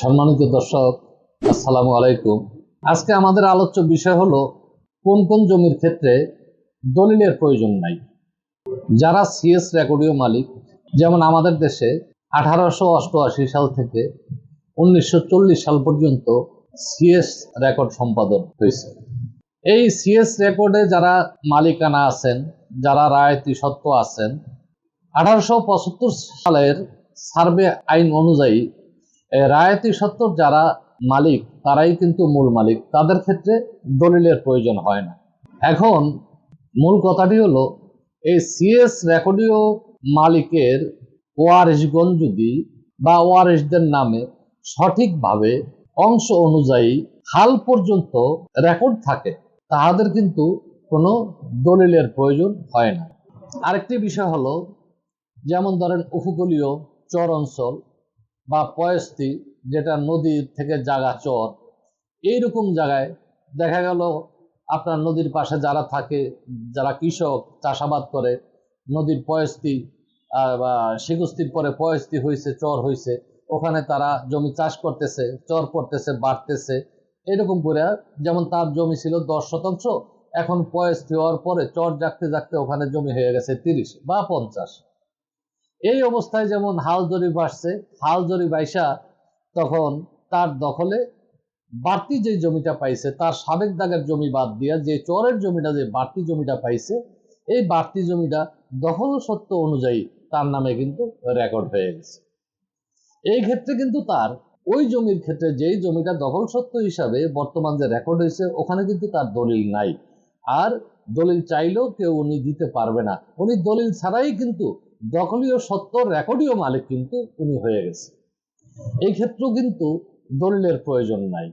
সম্মানিত দর্শক, আসসালামু আলাইকুম। আজকে আমাদের আলোচ্য বিষয় হলো, কোন কোন জমির ক্ষেত্রে দলিলের প্রয়োজন নাই। যারা সিএস রেকর্ডীয় মালিক, যেমন আমাদের দেশে আঠারোশো অষ্টআশি সাল থেকে উনিশশো চল্লিশ সাল পর্যন্ত সিএস রেকর্ড সম্পাদন হয়েছে। এই সিএস রেকর্ডে যারা মালিকানা আছেন, যারা রায়তি সত্ত্ব আছেন, আঠারোশো পঁচাত্তর সালের সার্ভে আইন অনুযায়ী রায়তি সত্ত্বর যারা মালিক, তারাই কিন্তু মূল মালিক। তাদের ক্ষেত্রে দলিলের প্রয়োজন হয় না। এখন মূল কথাটি হলো, এই সিএস রেকর্ডীয় মালিকের ওয়ারিশগণ যদি বা ওয়ারিশদের নামে সঠিকভাবে অংশ অনুযায়ী হাল পর্যন্ত রেকর্ড থাকে, তাহাদের কিন্তু কোনো দলিলের প্রয়োজন হয় না। আরেকটি বিষয় হলো, যেমন ধরেন উপকূলীয় চর অঞ্চল বা পয়স্তি যেটা নদীর থেকে জাগা চর, এইরকম জায়গায় দেখা গেল আপনার নদীর পাশে যারা থাকে, যারা কৃষক চাষাবাদ করে, নদীর পয়স্তি শিগুস্তির পরে পয়স্তি হয়েছে চর হয়েছে ওখানে তারা জমি চাষ করতেছে, চর করতেছে বাড়তেছে, এরকম করে যেমন তার জমি ছিল দশ শতাংশ, এখন পয়স্তি হওয়ার পরে চর জাগতে জাগতে ওখানে জমি হয়ে গেছে তিরিশ বা পঞ্চাশ। এই অবস্থায় যেমন হাল জরি বাড়ছে হাল জরি বাইসা তখন তার দখলে বাড়তি যে জমিটা পাইছে, তার সাবেক দাগের জমি বাদ দিয়া যে চরের জমিটা, যে বাড়তি জমিটা পাইছে, এই বাড়তি জমিটা দখল সত্য অনুযায়ী তার নামে কিন্তু রেকর্ড হয়ে গেছে। এই ক্ষেত্রে কিন্তু তার ওই জমির ক্ষেত্রে যেই জমিটা দখল সত্য হিসাবে বর্তমান যে রেকর্ড হয়েছে, ওখানে কিন্তু তার দলিল নাই। আর দলিল চাইলেও কেউ উনি দিতে পারবে না। উনি দলিল ছাড়াই কিন্তু দখলীয় সত্য রেকর্ডীয় মালিক কিন্তু উনি হয়ে গেছে এই ক্ষেত্রেও কিন্তু দলিলের প্রয়োজন নাই।